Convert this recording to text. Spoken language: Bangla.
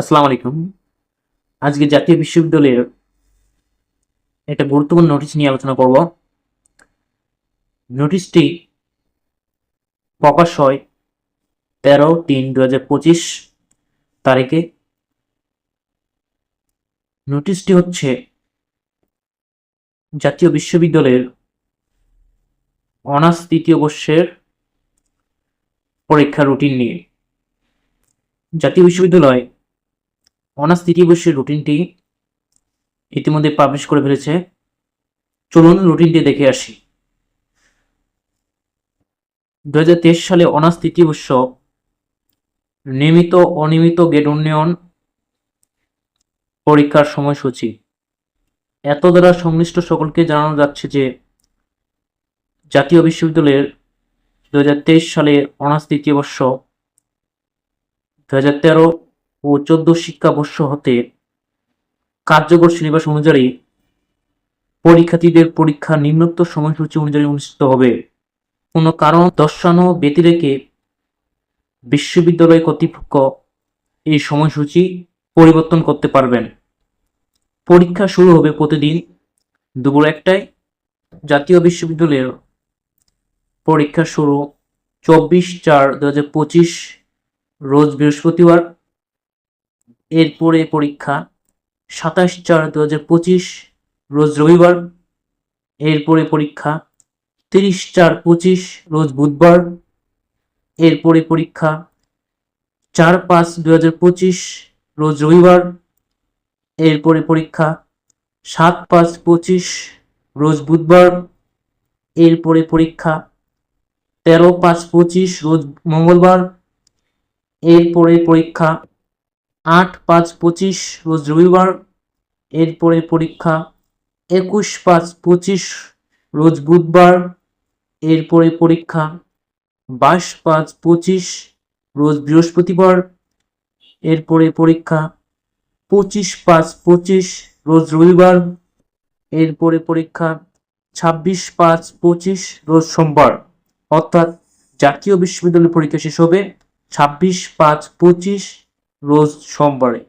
আসসালামু আলাইকুম। আজকে জাতীয় বিশ্ববিদ্যালয়ের একটা গুরুত্বপূর্ণ নোটিশ নিয়ে আলোচনা করব। নোটিশটি প্রকাশ হয় তেরো তিন দু তারিখে। নোটিশটি হচ্ছে জাতীয় বিশ্ববিদ্যালয়ের অনার্স তৃতীয় বর্ষের পরীক্ষা রুটিন নিয়ে। জাতীয় বিশ্ববিদ্যালয় অনার্স তৃতীয় বর্ষের রুটিনটি ইতিমধ্যে পাবলিশ করে ফেলেছে। চলুন রুটিনটি দেখে আসি। দু হাজার তেইশ সালে অনার্স তৃতীয় বর্ষ, নিয়মিত অনিয়মিত গেট উন্নয়ন পরীক্ষার সময়সূচি। এত দ্বারা সংশ্লিষ্ট সকলকে জানানো যাচ্ছে যে জাতীয় বিশ্ববিদ্যালয়ের দুহাজার তেইশ সালে অনার্স তৃতীয় বর্ষ দু ও চোদ্দ শিক্ষাবর্ষ হতে কার্যকর সিলেবাস অনুযায়ী পরীক্ষার্থীদের পরীক্ষা নিম্নোক্ত সময়সূচি অনুযায়ী অনুষ্ঠিত হবে। কোনো কারণ দর্শানো ব্যতিরেকে বিশ্ববিদ্যালয় কর্তৃপক্ষ এই সময়সূচি পরিবর্তন করতে পারবেন। পরীক্ষা শুরু হবে প্রতিদিন দুপুর একটায়। জাতীয় বিশ্ববিদ্যালয়ের পরীক্ষা শুরু চব্বিশ চার দু রোজ বৃহস্পতিবার। এরপরে পরীক্ষা সাতাশ চার দু হাজার পঁচিশ, রোজ রবিবার। এরপরে পরীক্ষা তিরিশ চার পঁচিশ, রোজ বুধবার। এরপরে পরীক্ষা চার পাঁচ দু হাজার পঁচিশ, রোজ রবিবার। এরপরে পরীক্ষা সাত পাঁচ পঁচিশ, রোজ বুধবার। এরপরে পরীক্ষা তেরো পাঁচ পঁচিশ, রোজ মঙ্গলবার। এরপরে পরীক্ষা আট পাঁচ পঁচিশ রোজ রবিবার, এরপরে পরীক্ষা একুশ পাঁচ পঁচিশ রোজ বুধবার, এরপরে পরীক্ষা বাইশ পাঁচ পঁচিশ রোজ বৃহস্পতিবার, এরপরে পরীক্ষা পঁচিশ পাঁচ পঁচিশ রোজ রবিবার, এরপরে পরীক্ষা ছাব্বিশ পাঁচ পঁচিশ রোজ সোমবার। অর্থাৎ জাতীয় বিশ্ববিদ্যালয় পরীক্ষা শেষ হবে ছাব্বিশ পাঁচ পঁচিশ রোজ সোমবারে।